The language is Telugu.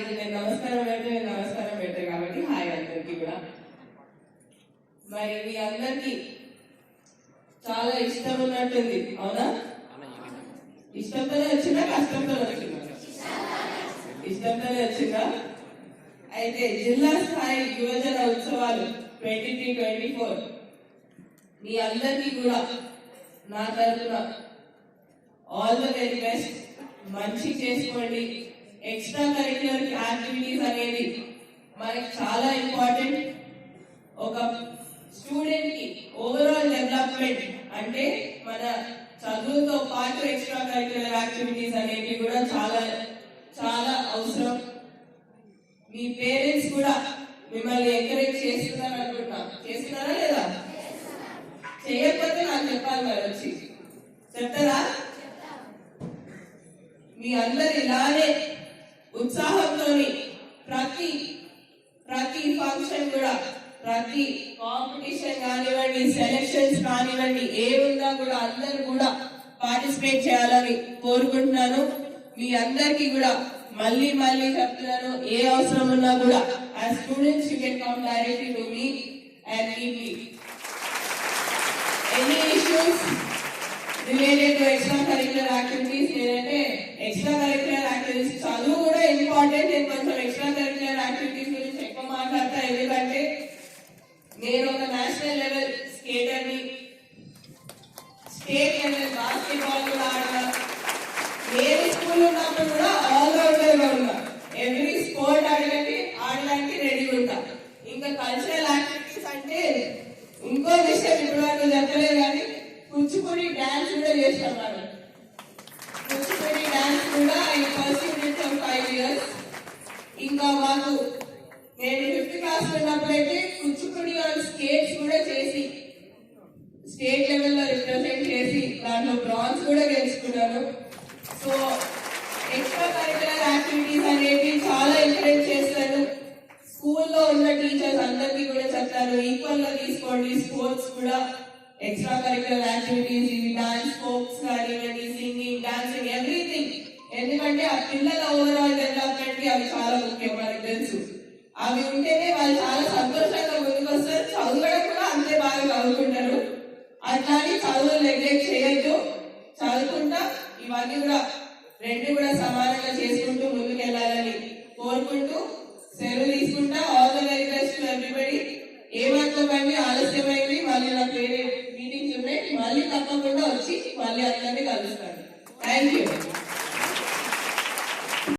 ఇది నేను నమస్కారం పెడితే నేను నమస్కారం పెట్టాను కాబట్టి హాయ్ అందరికి కూడా. మరి మీ అందరికి చాలా ఇష్టం ఉన్నట్టుంది అవునా? ఇష్టంతోనే వచ్చిందా కష్టంతో వచ్చిందా? ఇష్టంతోనే వచ్చిందా? అయితే జిల్లా స్థాయి యువజన ఉత్సవాలు ట్వంటీ త్రీ ట్వంటీ ఫోర్ మీ అందరికీ కూడా నా తరఫున ఆల్ ద వెరీ బెస్ట్. మంచి చేసుకోండి. ఎక్స్ట్రా కరిక్యులర్ యాక్టివిటీస్ అనేది మనకి చాలా ఇంపార్టెంట్ ఒక స్టూడెంట్కి ఓవరాల్ డెవలప్మెంట్ అంటే మన చదువుతో పాటు ఎక్స్ట్రా కరిక్యులర్ యాక్టివిటీస్ అనేవి కూడా చాలా చాలా అవసరం. మీ పేరెంట్స్ కూడా మిమ్మల్ని ఎంకరేజ్ చేస్తున్నారు అనుకుంటున్నా. చేస్తున్నారా లేదా? చేయకపోతే నాకు చెప్పాలి మరి వచ్చి. చెప్తారా? మీ అందరు ఇలానే కాంపిటీషన్ కానివ్వండి సెలక్షన్స్ కానివ్వండి ఏ ఉన్నా కూడా అందరూ కూడా పార్టిసిపేట్ చేయాలని కోరుకుంటున్నాను. మీ అందరికీ కూడా మళ్ళీ మళ్ళీ చెప్తున్నాను ఏ అవసరం ఉన్నా కూడా ఆ students you can come directly to me and any issues related to extra curricular activities లేదంటే ఎక్స్ట్రా కరిక్యులర్ నేను బాస్కెట్బాల్ కూడా ఆడినా నేను స్కూల్ ఉన్నప్పుడు కూడా ఆల్ ఉన్నా ఎవ్రీ స్పోర్ట్ ఆడడానికి ఆడడానికి రెడీ ఉంటా ఇంకా కల్చరల్ యాక్టివిటీస్ అంటే ఇంకో విషయం ఇప్పుడు వరకు చెప్పలేదు కానీ కూచిపూడి డాన్స్ కూడా చేసాం మనం కూచిపూడి డాన్స్ కూడా ఈ పర్సూడ్ ఫైవ్ ఇయర్స్ ఇంకా మాకు నేను ఫిఫ్త్ క్లాస్ ఉన్నప్పుడైతే కూచిపూడి ఆన్ స్కేట్స్ స్టేట్ లెవెల్లో రిప్రజెంట్ చేసి దాంట్లో బ్రాంజ్ కూడా గెలుచుకున్నాను సో ఎక్స్ట్రా కరికులర్ యాక్టివిటీస్ అనేవి చాలా ఎంకరేజ్ చేస్తాను స్కూల్లో ఉన్న టీచర్స్ అందరికీ కూడా చెప్తారు ఈక్వల్గా తీసుకోండి స్పోర్ట్స్ కూడా ఎక్స్ట్రా కరికులర్ యాక్టివిటీస్ ఇవి డాన్స్ ఫోక్స్ కానివ్వండి సింగింగ్ డాన్సింగ్ ఎవ్రీథింగ్. ఎందుకంటే ఆ పిల్లల ఓవరాల్ డెవలప్మెంట్కి అవి చాలా ముఖ్యం మనకు తెలుసు. అవి ఉంటేనే వాళ్ళు చాలా సంతోషంగా ముందుకు వస్తారు చదవడం కూడా అంతే బాగా చదువుకుంటారు. అట్లాని చదువు నెగ్లెక్ట్ చేయొద్దు. చదువుకుంటా ఇవన్నీ కూడా రెండు కూడా సమానంగా చేసుకుంటూ ముందుకెళ్ళాలని కోరుకుంటూ సెలవు తీసుకుంటా. All the very best everybody ఏమనుకోకండి ఆలస్యమైంది మళ్ళీ నాకు వేరే మీటింగ్స్ ఉన్నాయి మళ్ళీ తప్పకుండా వచ్చి మళ్ళీ అందరినీ కలుస్తాను. Thank you